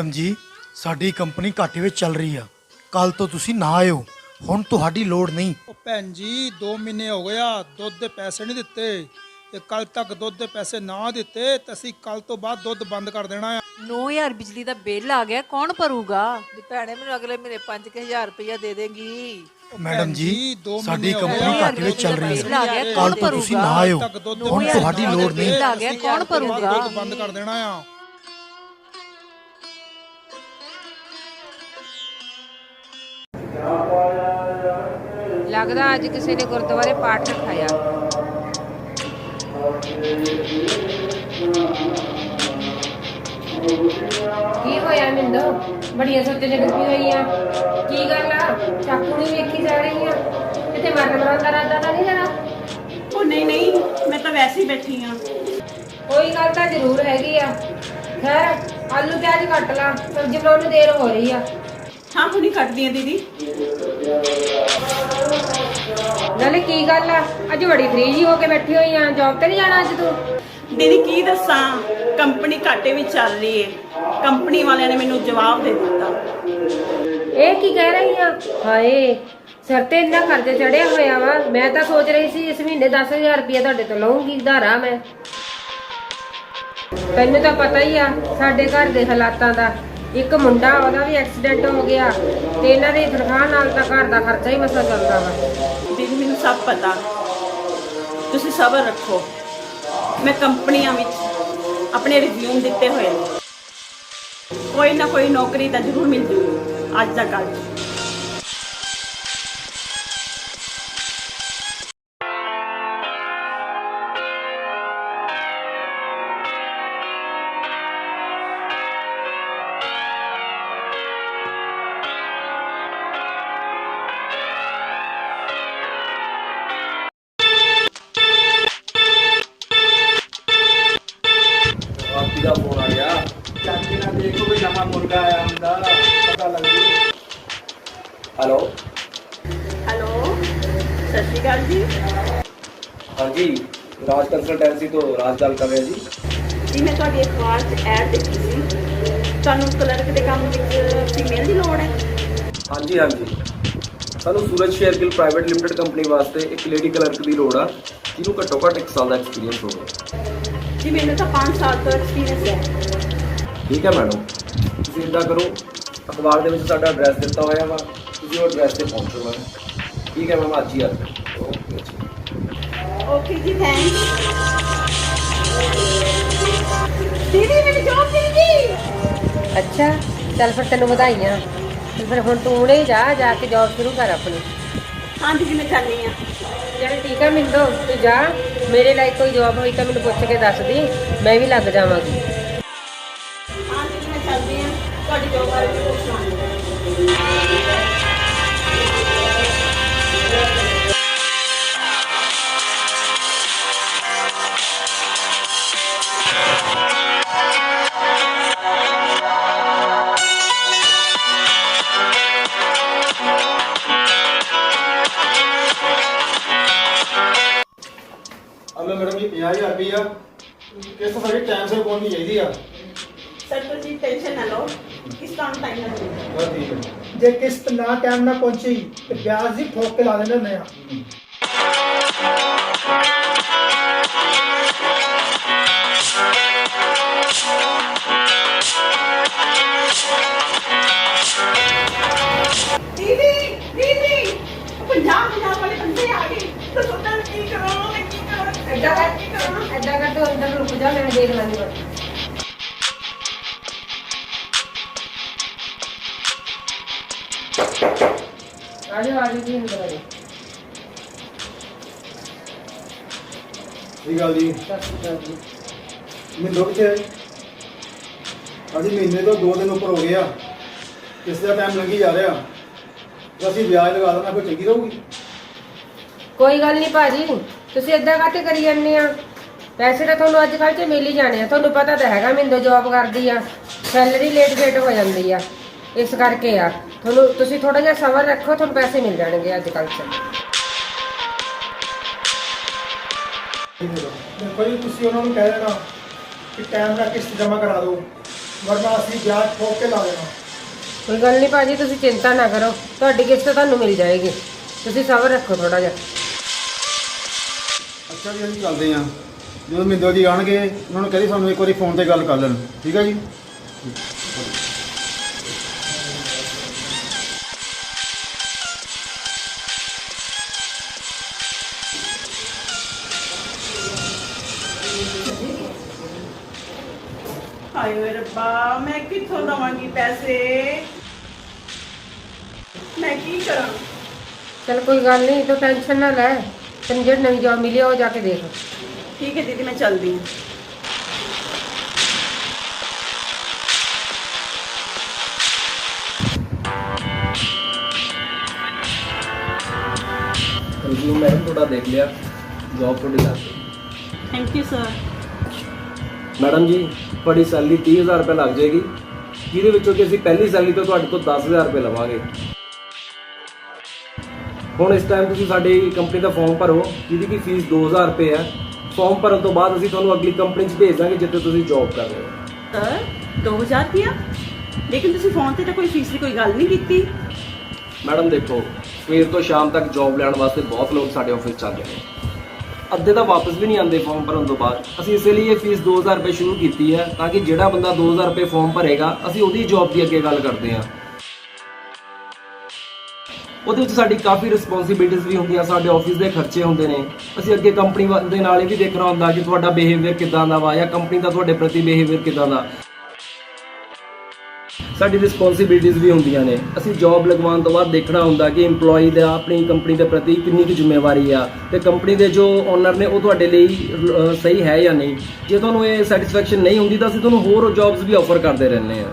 Madam ਜੀ ਸਾਡੀ company ਘਾਟੇ ਵਿੱਚ ਚੱਲ ਰਹੀ ਆ। ਕੱਲ ਤੋਂ ਤੁਸੀਂ ਨਾ ਆਇਓ। ਹੁਣ ਤੁਹਾਡੀ ਲੋੜ ਨਹੀਂ। ਉਹ ਭੈਣ ਜੀ 2 ਮਹੀਨੇ ਹੋ ਗਿਆ ਦੁੱਧ ਦੇ ਪੈਸੇ ਨਹੀਂ ਦਿੱਤੇ। ਤੇ ਕੱਲ ਤੱਕ ਦੁੱਧ ਦੇ ਪੈਸੇ ਨਾ ਦਿੱਤੇ ਤਾਂ ਅਸੀਂ ਕੱਲ ਤੋਂ ਬਾਅਦ ਦੁੱਧ ਬੰਦ ਕਰ ਦੇਣਾ ਆ। 9000 ਬਿਜਲੀ ਦਾ ਬਿੱਲ ਆ ਗਿਆ ਕੌਣ ਭਰੂਗਾ? ਦੀ ਭੈਣੇ ਮੈਨੂੰ ਅਗਲੇ ਮਹੀਨੇ 5000 ਰੁਪਇਆ ਦੇ ਦੇਂਗੀ। ਮੈਡਮ ਜੀ ਸਾਡੀ ਕੰਪਨੀ ਘਾਟੇ ਵਿੱਚ ਚੱਲ ਰਹੀ ਹੈ ਕੌਣ ਕੱਲ ਤੋਂ ਤੁਸੀਂ ਨਾ ਆਇਓ। ਹੁਣ ਤੁਹਾਡੀ ਲੋੜ ਨਹੀਂ। ਬਿੱਲ ਆ ਗਿਆ ਕੌਣ ਭਰੂਗਾ? ਦੁੱਧ ਬੰਦ ਕਰ ਦੇਣਾ ਆ। ਲੱਗਦਾ ਅੱਜ ਕਿਸੇ ਨੇ ਗੁਰਦੁਆਰੇ ਪਾਠ ਰਖਾਇਆ। ਕੀ ਹੋਇਆ ਮਿੰਦੋ ਬੜੀਆਂ ਸੋਚਾਂ ਚ ਡੁੱਬੀ ਹੋਈ ਆ। ਕੀ ਗੱਲ ਆ? ਚਾਕੂ ਨਹੀਂ ਵੇਖੀ ਜਾ ਰਹੀ ਆ। ਕਿਤੇ ਮਰਨ ਮਰਨ ਦਾ ਰਾਦਾ ਤਾਂ ਨਹੀਂ ਜਰਾ ਉਹ ਨਹੀਂ ਨਹੀਂ ਮੈਂ ਤਾਂ ਵੈਸੇ ਹੀ ਬੈਠੀ ਆ। ਕੋਈ ਗੱਲ ਤਾਂ ਜ਼ਰੂਰ ਹੈਗੀ ਆ। ਖੈਰ ਆਲੂ ਪਿਆਜ਼ ਕੱਟ ਲਾ ਸਬਜ਼ੀ ਬਣਾਉਣ ਨੂੰ ਦੇਰ ਹੋ ਰਹੀ ਆ। ਹਾਂ ਹੁਣੀ ਕੱਟਦੀ ਆ ਦੀਦੀ। ਨਾਲੇ ਕੀ ਗੱਲ ਆ? ਅੱਜ ਬੜੀ ਫ੍ਰੀ ਜੀ ਹੋ ਕੇ ਬੈਠੀ ਹੋਈ ਆ। ਜੌਬ ਤੇ ਨਹੀਂ ਜਾਣਾ ਅੱਜ ਤੂੰ? ਦੀਦੀ ਕੀ ਦੱਸਾਂ? ਕੰਪਨੀ ਘਾਟੇ ਵਿੱਚ ਚੱਲ ਰਹੀ ਏ। ਕੰਪਨੀ ਵਾਲਿਆਂ ਨੇ ਮੈਨੂੰ ਜਵਾਬ ਦੇ ਦਿੱਤਾ। ਇਹ ਕੀ ਕਹਿ ਰਹੀ ਆ? ਹਾਏ ਸਿਰ ਤੇ ਇੰਨਾ ਕਰਜ਼ਾ ਚੜਿਆ ਹੋਇਆ ਵਾ। ਮੈਂ ਤਾਂ ਸੋਚ ਰਹੀ ਸੀ ਇਸ ਮਹੀਨੇ 10000 ਰੁਪਏ ਤੁਹਾਡੇ ਤੋਂ ਲਵਾਂਗੀ ਧਾਰਾ ਮੈਂ। ਤੈਨੂੰ ਤਾਂ ਪਤਾ ਹੀ ਆ ਸਾਡੇ ਘਰ ਦੇ ਹਾਲਾਤਾਂ ਦਾ। ਇੱਕ ਮੁੰਡਾ, ਉਹਦਾ ਵੀ ਐਕਸੀਡੈਂਟ ਹੋ ਗਿਆ ਤੇ ਇਹਨਾਂ ਦੀ ਤਨਖਾਹ ਨਾਲ ਤਾਂ ਘਰ ਦਾ ਖਰਚਾ ਹੀ ਮਸਾ ਚੱਲਦਾ ਵਾ। ਦੀਦੀ, ਮੈਨੂੰ ਸਭ ਪਤਾ। ਤੁਸੀਂ ਸਬਰ ਰੱਖੋ। ਮੈਂ ਕੰਪਨੀਆਂ ਵਿੱਚ ਆਪਣੇ ਰਿਜ਼ਿਊਮ ਦਿੱਤੇ ਹੋਏ ਨੇ। ਕੋਈ ਨਾ ਕੋਈ ਨੌਕਰੀ ਤਾਂ ਜ਼ਰੂਰ ਮਿਲ ਜੂਗੀ ਅੱਜ ਦਾ ਕੱਲ ਆਪੀ ਦਾ ਫੋਨ ਆ ਗਿਆ। ਚਾਚੇ ਨਾਲ ਦੇਖੋ ਕੋਈ ਨਵਾਂ ਮੁਰਗਾ ਆਇਆ ਹੁੰਦਾ। ਪਤਾ ਲੱਗ ਜੂ। ਹੈਲੋ? ਹੈਲੋ? ਸਤਿ ਸ਼੍ਰੀ ਅਕਾਲ ਜੀ। ਹਾਂਜੀ ਰਾਜ ਕੰਸਲਟੈਂਸੀ ਤੋਂ ਰਾਜ ਗੱਲ ਕਰ ਰਿਹਾ ਜੀ। ਜੀ ਮੈਂ ਤੁਹਾਡੀ ਅਖਬਾਰ 'ਚ ਐਡ ਦੇਖੀ ਸੀ। ਤੁਹਾਨੂੰ ਕਲਰਕ ਦੇ ਕੰਮ ਵਿੱਚ ਫੀਮੇਲ ਦੀ ਲੋੜ ਹੈ? ਹਾਂਜੀ ਹਾਂਜੀ। ਸਾਨੂੰ Suraj share Gill private limited company ਵਾਸਤੇ ਇੱਕ ਲੇਡੀ ਕਲਰਕ ਦੀ ਲੋੜ ਆ ਜਿਹਨੂੰ ਘੱਟੋ ਘੱਟ 1 ਸਾਲ ਦਾ ਐਕਸਪੀਰੀਅੰਸ ਹੋਵੇ। ਜੀ ਮੈਨੂੰ ਤਾਂ 5 ਸਾਲ ਤੋਂ ਐਕਸਪੀਰੀਅੰਸ ਹੈ। ਠੀਕ ਹੈ ਮੈਡਮ ਤੁਸੀਂ ਇਦਾਂ ਕਰੋ ਅਖਬਾਰ ਦੇ ਵਿੱਚ ਸਾਡਾ ਐਡਰੈਸ ਦਿੱਤਾ ਹੋਇਆ ਵਾ ਤੁਸੀਂ ਉਹ ਐਡਰੈਸ ਤੇ ਪਹੁੰਚੋ ਮੈਮ ਠੀਕ ਹੈ ਮੈਮ ਅੱਜ ਹੀ ਆ ਓਕੇ ਜੀ। ਓਕੇ ਜੀ ਥੈਂਕਸ ਦੀਦੀ ਮੈਨੂੰ ਜੋਬ ਮਿਲ ਗਈ ਅੱਛਾ ਚੱਲ ਫਿਰ ਤੈਨੂੰ ਵਧਾਈਆਂ। ਫਿਰ ਹੁਣ ਤੂੰ ਹੁਣੇ ਜਾ ਜਾ ਕੇ ਜੌਬ ਸ਼ੁਰੂ ਕਰ ਆਪਣੀ। ਹਾਂ ਦੀਦੀ ਮੈਂ ਚਾਹਨੀ ਆ ਚਲ ਠੀਕ ਆ ਮਿੰਦੋ ਤੂੰ ਜਾ। ਮੇਰੇ ਲਈ ਕੋਈ ਜੌਬ ਹੋਈ ਤਾਂ ਮੈਨੂੰ ਪੁੱਛ ਕੇ ਦੱਸ ਦੀ। ਮੈਂ ਵੀ ਲੱਗ ਜਾਵਾਂਗੀ। ਹਾਂ ਦੀਦੀ ਮੈਂ ਚੱਲਦੀ ਆ ਤੁਹਾਡੀ ਜੋਬ ਬਾਰੇ ਵੀ ਪੁੱਛਣਾ 50000 ਰੁਪਇਆ ਕਿਸ ਤੋਂ ਸਾਡੀ ਟਾਈਮ ਸਿਰ ਪਹੁੰਚਣੀ ਚਾਹੀਦੀ ਆ। ਸਰ ਤੁਸੀਂ ਟੈਨਸ਼ਨ ਨਾ ਲਓ। ਇਸ ਤੁਹਾਨੂੰ ਟਾਈਮ ਬਸ ਠੀਕ ਹੈ। ਜੇ ਕਿਸ਼ਤ ਨਾ ਟਾਈਮ ਨਾਲ ਪਹੁੰਚੀ ਤੇ ਵਿਆਜ ਦੀ ਠੋਕ ਕੇ ਲਾ ਦਿੰਦੇ ਹੁੰਦੇ ਆ। ਜਾ ਮੈਂ ਦੇਖ ਲਾਂਗੀ ਬਸ। ਆਜੋ ਆਜੋ ਜੀ ਅੰਦਰ ਆਜੋ ਠੀਕ ਗੱਲ ਜੀ। ਸਤਿ ਸ਼੍ਰੀ ਅਕਾਲ ਜੀ। ਮੈਨੂੰ ਕਿਥੇ ਅਜੀ ਮਹੀਨੇ ਤੋਂ 2 ਦਿਨ ਉੱਪਰ ਹੋ ਗਿਆ ਕਿਸ ਦਾ ਟਾਈਮ ਲੰਘੀ ਜਾ ਰਿਹਾ। ਜੇ ਅਸੀਂ ਵਿਆਜ ਲਗਾ ਦੇਣਾ ਕੋਈ ਚੰਗੀ ਰਹੂਗੀ? ਕੋਈ ਗੱਲ ਨਹੀਂ ਭਾਜੀ ਤੁਸੀਂ ਏਦਾਂ ਕਾਤੇ ਕਰੀ ਜਾਂਦੇ ਆ? ਪੈਸੇ ਤਾਂ ਤੁਹਾਨੂੰ ਅੱਜ ਕੱਲ੍ਹ ਤੇ ਮਿਲ ਹੀ ਜਾਣੇ ਆ। ਤੁਹਾਨੂੰ ਪਤਾ ਤਾਂ ਹੈਗਾ ਮਿੰਦੋ ਜੌਬ ਕਰਦੀ ਆ ਸੈਲਰੀ ਲੇਟ ਫੇਟ ਹੋ ਜਾਂਦੀ ਆ। ਇਸ ਕਰਕੇ ਆ ਤੁਹਾਨੂੰ ਤੁਸੀਂ ਥੋੜਾ ਜਿਹਾ ਸਬਰ ਰੱਖੋ ਤੁਹਾਨੂੰ ਪੈਸੇ ਮਿਲ ਜਾਣਗੇ ਅੱਜ ਕੱਲ੍ਹ ਚ। ਦੇਖੋ ਜੀ ਤੁਸੀਂ ਉਹਨਾਂ ਨੂੰ ਕਹਿ ਦੇਣਾ ਕਿ ਟਾਈਮ ਨਾਲ ਕਿਸ਼ਤ ਜਮ੍ਹਾਂ ਕਰਾ ਦਿਓ ਵਰਨਾ ਅਸੀਂ ਵਿਆਜ ਠੋਕ ਕੇ ਲਾ ਦੇਣਾ। ਕੋਈ ਗੱਲ ਨਹੀਂ ਭਾਜੀ ਤੁਸੀਂ ਚਿੰਤਾ ਨਾ ਕਰੋ ਤੁਹਾਡੀ ਕਿਸ਼ਤ ਤੁਹਾਨੂੰ ਮਿਲ ਜਾਏਗੀ। ਤੁਸੀਂ ਸਬਰ ਰੱਖੋ ਥੋੜਾ ਜਿਹਾ। ਅੱਛਾ ਜੀ ਅਸੀਂ ਚੱਲਦੇ ਹਾਂ। ਜਦੋਂ ਮਿੰਦੋ ਜੀ ਆਣਗੇ ਉਹਨਾਂ ਨੂੰ ਕਹਦੀ ਸਾਨੂੰ ਇੱਕ ਵਾਰੀ ਫੋਨ ਤੇ ਗੱਲ ਕਰ ਲੈਣ। ਠੀਕ ਹੈ ਜੀ? ਹਾਏ ਓਏ ਰੱਬਾ ਮੈਂ ਕਿੱਥੋਂ ਦਵਾਂਗੀ ਪੈਸੇ? ਮੈਂ ਕੀ ਕਰਾਂ? ਚਲ ਕੋਈ ਗੱਲ ਨਹੀਂ ਤੂੰ ਟੈਨਸ਼ਨ ਨਾ ਲੈ। ਤੈਨੂੰ ਜਿਹੜੀ ਨਵੀਂ ਜੌਬ ਮਿਲੀ ਆ ਉਹ ਜਾ ਕੇ ਦੇਖ। ਠੀਕ ਹੈ ਦੀਦੀ ਮੈਂ ਚੱਲਦੀ ਹਾਂ। ਰਿਜ਼ਿਊਮ ਮੈਡਮ ਤੁਹਾਡਾ ਦੇਖ ਲਿਆ। ਜੌਬ ਤੁਹਾਡੀ ਲੱਗ ਗਈ। ਥੈਂਕ ਯੂ ਸਰ ਮੈਡਮ ਜੀ ਤੁਹਾਡੀ ਸੈਲਰੀ 30000 ਰੁਪਏ ਲੱਗ ਜਾਏਗੀ। ਜਿਹਦੇ ਵਿੱਚੋਂ ਕਿ ਅਸੀਂ ਪਹਿਲੀ ਸੈਲਰੀ ਤੋਂ ਤੁਹਾਡੇ ਤੋਂ 10000 ਰੁਪਏ ਲਵਾਂਗੇ। ਹੁਣ ਇਸ ਟਾਈਮ ਤੁਸੀਂ ਸਾਡੀ ਕੰਪਨੀ ਦਾ ਫਾਰਮ ਭਰੋ ਜਿਹਦੀ ਕੀ ਫੀਸ 2000 ਰੁਪਏ ਹੈ। ਫਾਰਮ ਭਰਨ ਤੋਂ ਬਾਅਦ ਅਸੀਂ ਤੁਹਾਨੂੰ ਅਗਲੀ ਕੰਪਨੀ 'ਚ ਭੇਜ ਦਾਂਗੇ ਜਿੱਥੇ ਤੁਸੀਂ ਜੌਬ ਕਰ ਰਹੇ ਹੋ। ਸਰ 2000 ਰੁਪਇਆ? ਲੇਕਿਨ ਤੁਸੀਂ ਫੋਨ ਤੇ ਤਾਂ ਕੋਈ ਫੀਸ ਦੀ ਕੋਈ ਗੱਲ ਨਹੀਂ ਕੀਤੀ। ਮੈਡਮ ਦੇਖੋ ਸਵੇਰ ਤੋਂ ਸ਼ਾਮ ਤੱਕ ਜੌਬ ਲੈਣ ਵਾਸਤੇ ਬਹੁਤ ਲੋਕ ਸਾਡੇ ਆਫਿਸ 'ਚ ਆਉਂਦੇ ਨੇ। ਅੱਧੇ ਤਾਂ ਵਾਪਸ ਵੀ ਨਹੀਂ ਆਉਂਦੇ ਫਾਰਮ ਭਰਨ ਤੋਂ ਬਾਅਦ। ਅਸੀਂ ਇਸੇ ਲਈ ਇਹ ਫੀਸ 2000 ਰੁਪਏ ਸ਼ੁਰੂ ਕੀਤੀ ਹੈ ਤਾਂ ਕਿ ਜਿਹੜਾ ਬੰਦਾ 2000 ਰੁਪਏ ਫਾਰਮ ਭਰੇਗਾ ਅਸੀਂ ਉਹਦੀ ਜੌਬ ਦੀ ਅੱਗੇ ਗੱਲ ਕਰਦੇ ਹਾਂ। ਉਹਦੇ ਵਿੱਚ ਸਾਡੀ ਕਾਫੀ ਰਿਸਪੌਂਸਿਬਿਲਿਟੀਜ਼ ਵੀ ਹੁੰਦੀਆਂ, ਸਾਡੇ ਆਫਿਸ ਦੇ ਖਰਚੇ ਹੁੰਦੇ ਨੇ। ਅਸੀਂ ਅੱਗੇ ਕੰਪਨੀ ਦੇ ਨਾਲ ਇਹ ਵੀ ਦੇਖਣਾ ਹੁੰਦਾ ਕਿ ਤੁਹਾਡਾ ਬਿਹੇਵੀਅਰ ਕਿਦਾਂ ਦਾ ਵਾ ਜਾਂ ਕੰਪਨੀ ਦਾ ਤੁਹਾਡੇ ਪ੍ਰਤੀ ਬਿਹੇਵੀਅਰ ਕਿਦਾਂ ਦਾ। ਸਾਡੀ ਰਿਸਪੌਂਸਿਬਿਲਿਟੀਜ਼ ਵੀ ਹੁੰਦੀਆਂ ਨੇ। ਅਸੀਂ ਜੌਬ ਲਗਵਾਉਣ ਤੋਂ ਬਾਅਦ ਦੇਖਣਾ ਹੁੰਦਾ ਕਿ EMPLOYE ਦਾ ਆਪਣੀ ਕੰਪਨੀ ਦੇ ਪ੍ਰਤੀ ਕਿੰਨੀ ਕੁ ਜ਼ਿੰਮੇਵਾਰੀ ਆ ਤੇ ਕੰਪਨੀ ਦੇ ਜੋ ਓਨਰ ਨੇ ਉਹ ਤੁਹਾਡੇ ਲਈ ਸਹੀ ਹੈ ਜਾਂ ਨਹੀਂ। ਜੇ ਤੁਹਾਨੂੰ ਇਹ ਸੈਟੀਸਫੈਕਸ਼ਨ ਨਹੀਂ ਹੁੰਦੀ ਤਾਂ ਅਸੀਂ ਤੁਹਾਨੂੰ ਹੋਰ ਜੌਬਸ ਵੀ ਆਫਰ ਕਰਦੇ ਰਹਿੰਦੇ ਆ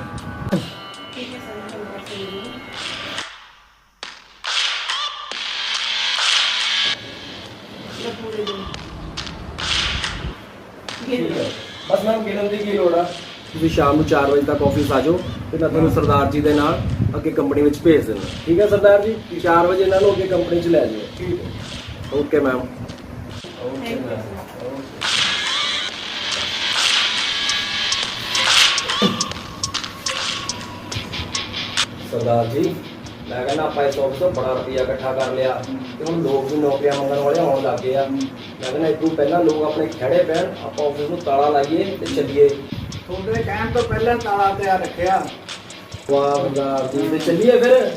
ਬਸ ਮੈਮ ਮਿਲਣ ਦੀ ਕੀ ਲੋੜ ਆ? ਤੁਸੀਂ ਸ਼ਾਮ ਨੂੰ 4 ਵਜੇ ਤੱਕ ਆਫਿਸ ਆ ਜਾਓ ਤੇ ਮੈਂ ਤੁਹਾਨੂੰ ਸਰਦਾਰ ਜੀ ਦੇ ਨਾਲ ਅੱਗੇ ਕੰਪਨੀ ਵਿੱਚ ਭੇਜ ਦਿੰਦਾ। ਠੀਕ ਹੈ ਸਰਦਾਰ ਜੀ? 4 ਵਜੇ ਇਹਨਾਂ ਨੂੰ ਅੱਗੇ ਕੰਪਨੀ 'ਚ ਲੈ ਜਾਓ। ਠੀਕ ਹੈ। ਓਕੇ ਮੈਮ ਸਰਦਾਰ ਜੀ, ਮੈਂ ਕਹਿੰਦਾ ਆਪਾਂ ਇਸ ਤੋਂ ਬੜਾ ਰੁਪਈਆ ਇਕੱਠਾ ਕਰ ਲਿਆ ਤੇ ਹੁਣ ਲੋਕ ਵੀ ਨੌਕਰੀਆਂ ਮੰਗਣ ਵਾਲੇ ਆਉਣ ਲੱਗ ਗਏ ਆ। ਮੈਂ ਕਹਿੰਦਾ ਇਦੋਂ ਪਹਿਲਾਂ ਲੋਕ ਆਪਣੇ ਖੜੇ ਪੈਣ ਆਪਾਂ ਆਫਿਸ ਨੂੰ ਤਾਲਾ ਲਾਈਏ ਤੇ ਚੱਲੀਏ। ਤੁਹਾਡੇ ਕਹਿਣ ਤੋਂ ਪਹਿਲਾਂ ਤਾਲਾ ਤਿਆਰ ਰੱਖਿਆ। ਵਾਹ ਜੀ ਤੇ ਚੱਲੀਏ ਫਿਰ।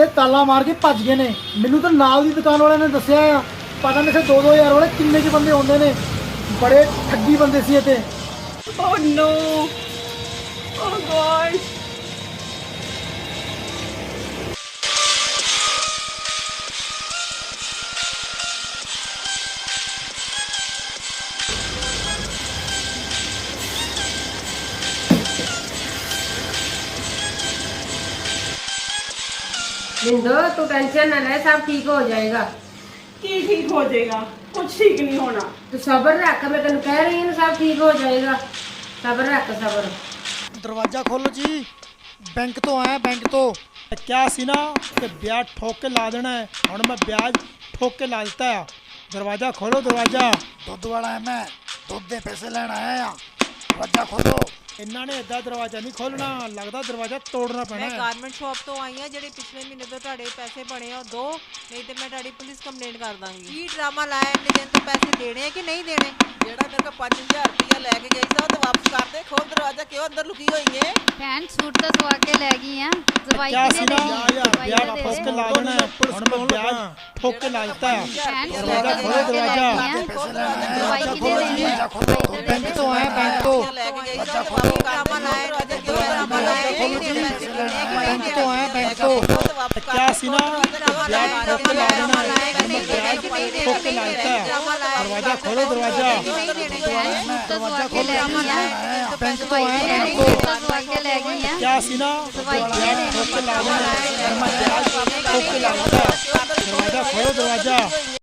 ਇਹ ਤਾਲਾ ਮਾਰ ਕੇ ਭੱਜ ਗਏ ਨੇ। ਮੈਨੂੰ ਤਾਂ ਨਾਲ ਦੀ ਦੁਕਾਨ ਵਾਲਿਆਂ ਨੇ ਦੱਸਿਆ ਆ, ਪਤਾ ਨਹੀਂ ਦੋ 2-2000 ਵਾਲੇ ਕਿੰਨੇ ਕੁ ਬੰਦੇ ਆਉਂਦੇ ਨੇ। ਬੜੇ ਠੱਗੀ ਬੰਦੇ ਸੀ ਇੱਥੇ। ਓ ਨੋ ਓ ਗॉड ਮਿੰਦੋ ਤੂੰ ਟੈਨਸ਼ਨ ਨਾ ਲੈ ਸਭ ਠੀਕ ਹੋ ਜਾਏਗਾ। ਕੀ ਠੀਕ ਹੋ ਜਾਏਗਾ? ਕੁਝ ਠੀਕ ਨਹੀਂ ਹੋਣਾ। ਤੂੰ ਸਬਰ ਰੱਖ ਮੈਂ ਤੈਨੂੰ ਕਹਿ ਰਹੀ ਹਾਂ ਸਭ ਠੀਕ ਹੋ ਜਾਏਗਾ। ਸਬਰ ਰੱਖ ਸਬਰ। ਦਰਵਾਜ਼ਾ ਖੋਲੋ ਜੀ। ਬੈਂਕ ਤੋਂ ਆਇਆ ਬੈਂਕ ਤੋਂ। ਕਿਆ ਸੀ ਨਾ ਕਿ ਵਿਆਜ ਠੋਕ ਕੇ ਲਾ ਦੇਣਾ ਹੈ। ਹੁਣ ਮੈਂ ਵਿਆਜ ਠੋਕ ਕੇ ਲਾ ਦਿੱਤਾ ਆ। ਦਰਵਾਜ਼ਾ ਖੋਲੋ ਦਰਵਾਜ਼ਾ। ਦੁੱਧ ਵਾਲਾ ਹੈ ਮੈਂ। ਦੁੱਧ ਦੇ ਪੈਸੇ ਲੈਣ ਆਇਆ ਆ। ਦਰਵਾਜ਼ਾ ਖੋਲੋ। ਇਹਨਾਂ ਨੇ ਏਦਾਂ ਦਰਵਾਜ਼ਾ ਨਹੀਂ ਖੋਲਣਾ ਲੱਗਦਾ ਦਰਵਾਜ਼ਾ ਤੋੜਨਾ ਪੈਣਾ ਮੈਂ ਹੈ। ਗਾਰਮੈਂਟ ਸ਼ਾਪ ਤੋਂ ਆਈ ਆ ਜਿਹੜੇ ਪਿਛਲੇ ਮਹੀਨੇ ਤੋਂ ਤੁਹਾਡੇ ਪੈਸੇ ਬਣੇ ਆ ਦੋ ਨਹੀਂ ਤੇ ਮੈਂ ਤੁਹਾਡੀ ਪੁਲਿਸ ਕੰਪਲੇਂਟ ਕਰ ਦਾਂਗੀ। ਕੀ ਡਰਾਮਾ ਲਾਇਆ ਇੰਨੇ ਦਿਨ ਤੋਂ ਪੈਸੇ ਦੇਣੇ ਆ ਕਿ ਨਹੀਂ ਦੇਣੇ? ਜਿਹੜਾ ਮੇਰੇ ਕੋਲ 5000 ਰੁਪਇਆ ਲੈ ਕੇ ਗਈ ਸੀ ਉਹ ਤਾਂ ਵਾਪਸ ਕਰ ਦੇ ਖੋਲ ਦਰਵਾਜ਼ਾ ਕਿਉਂ ਅੰਦਰ ਲੁਕੀ ਹੋਈ ਏ? ਭੈਣ ਸੂਟ ਤਾਂ ਸਵਾ ਕੇ ਲੈ ਗਈ ਆ ਦਵਾਈ ਕਿਆ ਸੀ ਕਿਨੇ ਨਾ ਤਾਂ ਦੇ ਠੋਕ ਕੇ ਦੇ ਲਾ ਦੇਣਾ ਹੈ। ਹੁਣ ਮੈਂ ਵਿਆਜ ਠੋਕ ਕੇ ਲਾ ਦਿੱਤਾ। ਆ ਭੈਣ ਦਰਵਾਜ਼ਾ ਸੂਟ ਖੋਲੋ ਸਵਾ ਕੇ ਲੈ ਦਰਵਾਜ਼ਾ। ਗਈ? ਆ ਦਵਾਈ ਕਿਨੇ ਦੇਣੀ ਖੋਲੋ ਬੈਂਕ ਤੋਂ ਆਇਆ ਬੈਂਕ ਤੋਂ। ਲੈ ਕੇ ਗਈ ਸੀ ਉਹ ਤਾਂ ਵਾਪਸ ਡਰਾਮਾ ਲਾਇਆ ਦਰਵਾਜ਼ਾ ਕਿਉਂ ਡਰਾਮਾ ਲਾਇਆ ਨਹੀਂ ਦੇਣੇ ਪੈਸੇ ਦੇਣੇ ਕਿ ਨਹੀਂ ਬੈਂਕ ਤੋਂ ਆਇਆ ਬੈਂਕ ਤੋਂ ਕਿਆ ਸੀ ਨਾ ਵਿਆਜ ਠੋਕ ਕੇ ਲਾ ਦੇਣਾ ਮੈਂ ਵਿਆਜ ਠੋਕ ਕੇ ਲਾਇਆ ਦਰਵਾਜ਼ਾ ਖੋਲੋ ਦਰਵਾਜ਼ਾ ਸੂਟ